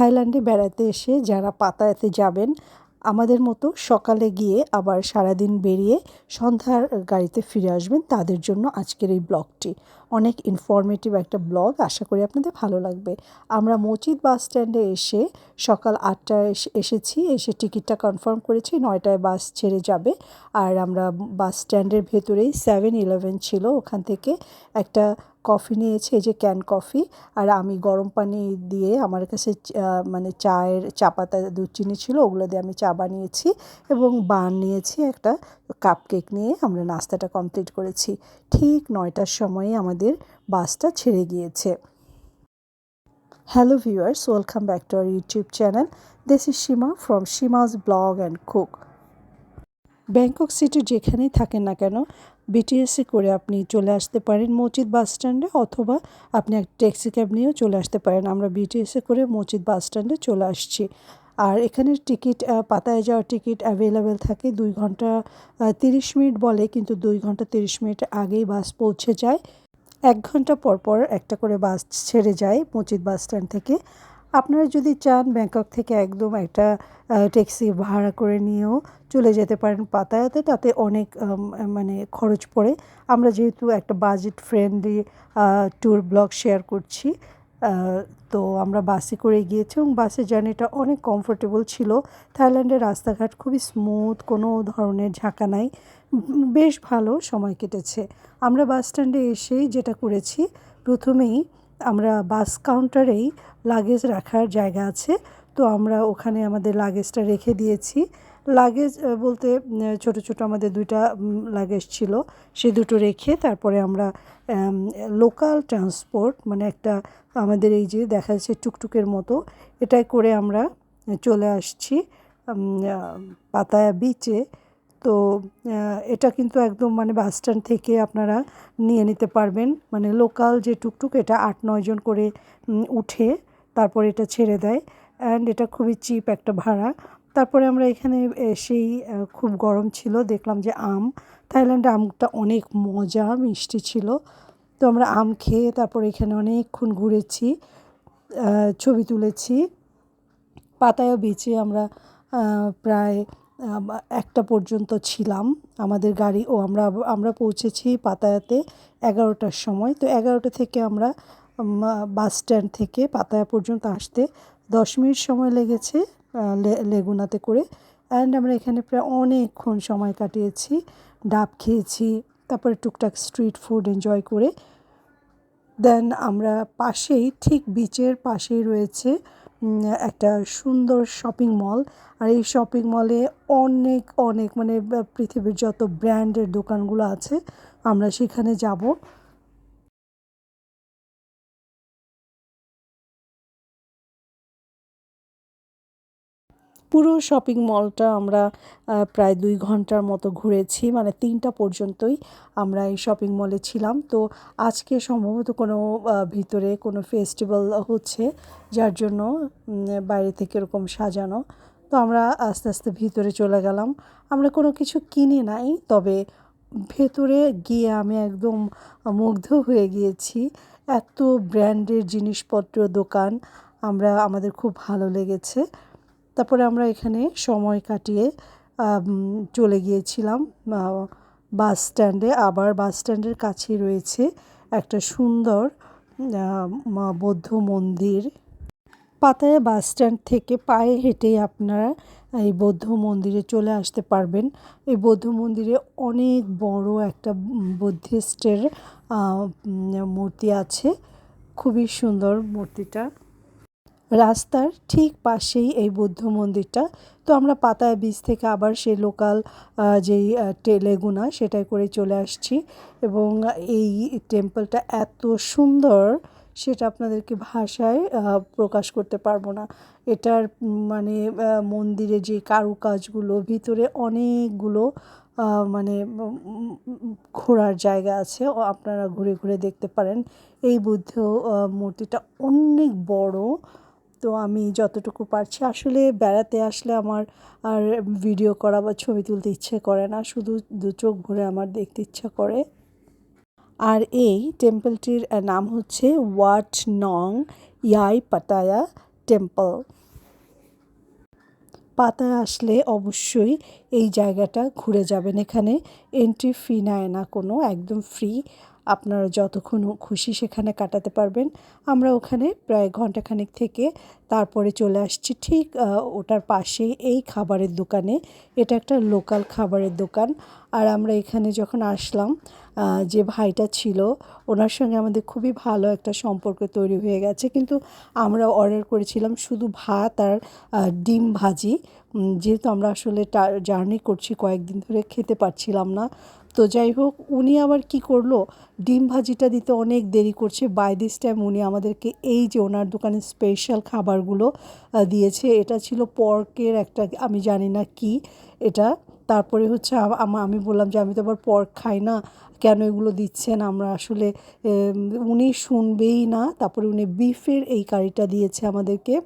থাইল্যান্ডে বেড়াতে এসে যারা পাতায়াতে যাবেন, আমাদের মতো সকালে গিয়ে আবার সারাদিন বেরিয়ে সন্ধ্যার গাড়িতে ফিরে আসবেন, তাদের জন্য আজকের এই ব্লগটি। অনেক ইনফরমেটিভ একটা ব্লগ আশা করি আপনাদের ভালো লাগবে। আমরা মচিদ বাস স্ট্যান্ডে এসে সকাল আটটায় এসেছি, এসে টিকিটটা কনফার্ম করেছি, নয়টায় বাস ছেড়ে যাবে। আর আমরা বাস স্ট্যান্ডের ভেতরেই সেভেন ইলেভেন ছিল, ওখান থেকে একটা কফি নিয়েছি, এই যে ক্যান কফি আর আমি গরম পানি দিয়ে আমার কাছে মানে চায়ের, চা পাতা, দুধ চিনি ছিল, ওগুলো দিয়ে আমি চা বানিয়েছি এবং বান নিয়েছি একটা কাপ কেক নিয়ে। আমরা নাস্তাটা কমপ্লিট করেছি। ঠিক নয়টার সময়ে আমাদের বাসটা ছেড়ে গিয়েছে। Hello viewers welcome back to our YouTube channel this is Seema from Seema's blog and cook Bangkok city যেখানেই থাকেন না কেন বিটিএসসি করে আপনি চলে আসতে পারেন মসজিদ বাস স্ট্যান্ডে অথবা আপনি এক ট্যাক্সি ক্যাব নিয়েও চলে আসতে পারেন। আমরা বিটিএসসি করে মসজিদ বাস স্ট্যান্ডে চলে আসছি। আর এখানের টিকিট পাতায় যাওয়ার টিকিট অ্যাভেলেবেল থাকে। দুই ঘণ্টা তিরিশ মিনিট বলে, কিন্তু দুই ঘণ্টা তিরিশ মিনিট আগেই বাস পৌঁছে যায়। এক ঘণ্টা পর পর একটা করে বাস ছেড়ে যায় মুচিত বাস স্ট্যান্ড থেকে। আপনারা যদি চান ব্যাংকক থেকে একদম একটা ট্যাক্সি ভাড়া করে নিয়েও চলে যেতে পারেন পাতায়াতে, তাতে অনেক মানে খরচ পড়ে। আমরা যেহেতু একটা budget friendly tour blog share করছি তো আমরা বাসে করে গিয়েছি এবং বাসের জার্নিটা অনেক কমফোর্টেবল ছিল। থাইল্যান্ডের রাস্তাঘাট খুবই স্মুথ কোনো ধরনের ঝাঁকা নাই। বেশ ভালো সময় কেটেছে। আমরা বাস স্ট্যান্ডে এসেই যেটা করেছি, প্রথমেই আমরা বাস কাউন্টারেই লাগেজ রাখার জায়গা আছে। তো আমরা ওখানে আমাদের লাগেজটা রেখে দিয়েছি। লাগেজ বলতে ছোট ছোট আমাদের দুইটা লাগেজ ছিল। সে দুটো রেখে তারপরে আমরা লোকাল ট্রান্সপোর্ট মানে একটা আমাদের এই যে দেখা যাচ্ছে টুকটুকের মতো, এটাই করে আমরা চলে আসছি পাতায়া বিচে তো এটা কিন্তু একদম মানে বাস স্ট্যান্ড থেকে আপনারা নিয়ে নিতে পারবেন। মানে লোকাল যে টুকটুক, এটা আট নয়জন করে উঠে তারপর এটা ছেড়ে দেয়। অ্যান্ড এটা খুবই চিপ একটা ভাড়া। তারপরে আমরা এখানে এসেই খুব গরম ছিল, দেখলাম যে আম। থাইল্যান্ডে আমটা অনেক মজা, মিষ্টি ছিল। তো আমরা আম খেয়ে তারপর এখানে অনেকক্ষণ ঘুরেছি ছবি তুলেছি। পাতায়ও বেঁচে আমরা প্রায় একটা পর্যন্ত ছিলাম আমাদের গাড়ি। ও, আমরা আমরা পৌঁছেছি পাতায়াতে এগারোটার সময়। তো এগারোটা থেকে আমরা বাস স্ট্যান্ড থেকে পাতায়া পর্যন্ত আসতে দশ মিনিট সময় লেগেছে লেগুনাতে করে। অ্যান্ড আমরা এখানে প্রায় অনেকক্ষণ সময় কাটিয়েছি। ডাব খেয়েছি, তারপরে টুকটাক স্ট্রিট ফুড এনজয় করে। দেন আমরা পাশেই, ঠিক বিচের পাশেই রয়েছে একটা সুন্দর শপিং মল আর এই শপিং মলে অনেক অনেক মানে পৃথিবীর যত ব্র্যান্ডের দোকানগুলো আছে, আমরা সেখানে যাব। পুরো শপিং মলটা আমরা প্রায় দুই ঘণ্টার মতো ঘুরেছি মানে তিনটা পর্যন্তই আমরা এই শপিং মলে ছিলাম। তো আজকে সম্ভবত কোনো ভিতরে কোনো ফেস্টিভ্যাল হচ্ছে, যার জন্য বাইরে থেকে এরকম সাজানো। তো আমরা আস্তে আস্তে ভিতরে চলে গেলাম। আমরা কোনো কিছু কিনি নাই, তবে ভেতরে গিয়ে আমি একদম মুগ্ধ হয়ে গিয়েছি। এত ব্র্যান্ডের জিনিসপত্র দোকান, আমরা, আমাদের খুব ভালো লেগেছে। তারপরে আমরা এখানে সময় কাটিয়ে চলে গিয়েছিলাম বাস স্ট্যান্ডে। আবার বাস স্ট্যান্ডের কাছেই রয়েছে একটা সুন্দর বৌদ্ধ মন্দির। পাতায়া বাস স্ট্যান্ড থেকে পায়ে হেঁটেই আপনারা এই বৌদ্ধ মন্দিরে চলে আসতে পারবেন। এই বৌদ্ধ মন্দিরে অনেক বড় একটা বুদ্ধিস্টের মূর্তি আছে। খুবই সুন্দর মূর্তিটা। রাস্তার ঠিক পাশেই এই বৌদ্ধ মন্দিরটা। তো আমরা পাতায় বীজ থেকে আবার সেই লোকাল যেই টেলেগুনা সেটাই করে চলে আসছি এবং এই টেম্পলটা এত সুন্দর সেটা আপনাদেরকে ভাষায় প্রকাশ করতে পারব না। এটার মানে মন্দিরে যে কারুকাজগুলো, ভিতরে অনেকগুলো মানে ঘোরার জায়গা আছে। ও, আপনারা ঘুরে ঘুরে দেখতে পারেন। এই বুদ্ধ মূর্তিটা অনেক বড়। তো আমি যতটুকু পারছি, আসলে বেড়াতে আসলে আমার আর ভিডিও করা বা ছবি তুলতে ইচ্ছে করে না, শুধু দু চোখ ভরে আমার দেখতে ইচ্ছা করে। আর এই টেম্পলটির নাম হচ্ছে ওয়াট নং ইয়াই পাটায়া টেম্পল পাতায় আসলে অবশ্যই এই জায়গাটা ঘুরে যাবেন এখানে। এন্ট্রি ফি নেয় না কোনো, একদম ফ্রি আপনারা যতক্ষণ খুশি সেখানে কাটাতে পারবেন। আমরা ওখানে প্রায় ঘন্টাখানেক থেকে তারপরে চলে আসছি ঠিক ওটার পাশেই এই খাবারের দোকানে। এটা একটা লোকাল খাবারের দোকান। আর আমরা এখানে যখন আসলাম যে ভাইটা ছিল, ওনার সঙ্গে আমাদের খুবই ভালো একটা সম্পর্ক তৈরি হয়ে গেছে। কিন্তু আমরা অর্ডার করেছিলাম শুধু ভাত আর ডিম ভাজি। যেহেতু আমরা আসলে জার্নি করছি, কয়েকদিন ধরে খেতে পারছিলাম না। তো যাই হোক, উনি আবার কি করল? ডিম ভাজিটা দিতে অনেক দেরি করছে। বাই দিস টাইম উনি আমাদেরকে এই যে ওনার দোকানের স্পেশাল খাবারগুলো দিয়েছে। এটা ছিল পর্কের একটা, আমি জানি না কি এটা। তারপরে হচ্ছে আম- বললাম যে, আমি তো আবার পর্ক খাই না। কেন এগুলো দিচ্ছেন আমরা আসলে? উনি শুনবেই না। তারপরে উনি বিফের এই কারিটা দিয়েছে আমাদেরকে।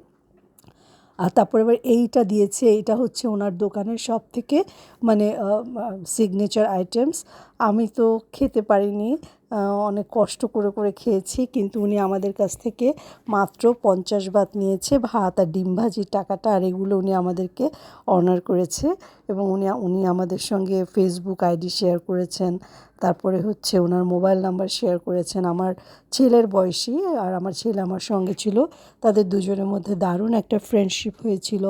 আর তারপরে এবার এইটা দিয়েছে, এটা হচ্ছে ওনার দোকানের সব থেকে মানে সিগনেচার আইটেমস আমি তো খেতে পারিনি অনেক কষ্ট করে করে খেয়েছি, কিন্তু উনি আমাদের কাছ থেকে মাত্র পঞ্চাশ বাত নিয়েছে, ভাত আর ডিম ভাজির টাকাটা, আর এগুলো উনি আমাদেরকে অনার করেছে এবং উনি উনি আমাদের সঙ্গে ফেসবুক আইডি শেয়ার করেছেন, তারপরে হচ্ছে ওনার মোবাইল নাম্বার শেয়ার করেছেন, আমার ছেলের বয়সী আর আমার ছেলে আমার সঙ্গে ছিল, তাদের দুজনের মধ্যে দারুণ একটা ফ্রেন্ডশিপ হয়েছিল,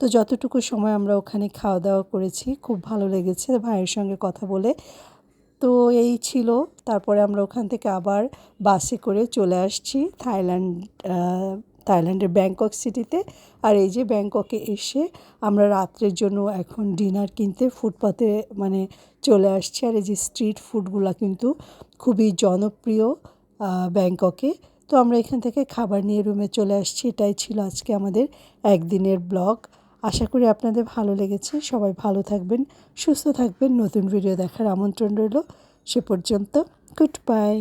তো যতটুকু সময় আমরা ওখানে খাওয়া দাওয়া করেছি, খুব ভালো লেগেছে, ভাইয়ের সঙ্গে কথা বলে তো এই ছিল। তারপরে আমরা ওখান থেকে আবার বাসে করে চলে আসছি থাইল্যান্ড থাইল্যান্ডের ব্যাংকক সিটিতে। আর এই যে ব্যাংককে এসে আমরা রাত্রের জন্য এখন ডিনার কিনতে ফুটপাতে মানে চলে আসছি। আর এই যে স্ট্রিট ফুডগুলো কিন্তু খুবই জনপ্রিয় ব্যাংককে। তো আমরা এখান থেকে খাবার নিয়ে রুমে চলে আসছি। এটাই ছিল আজকে আমাদের একদিনের ব্লগ। আশা করি আপনাদের ভালো লেগেছে। সবাই ভালো থাকবেন, সুস্থ থাকবেন। নতুন ভিডিও দেখার আমন্ত্রণ রইল। সে পর্যন্ত গুড বাই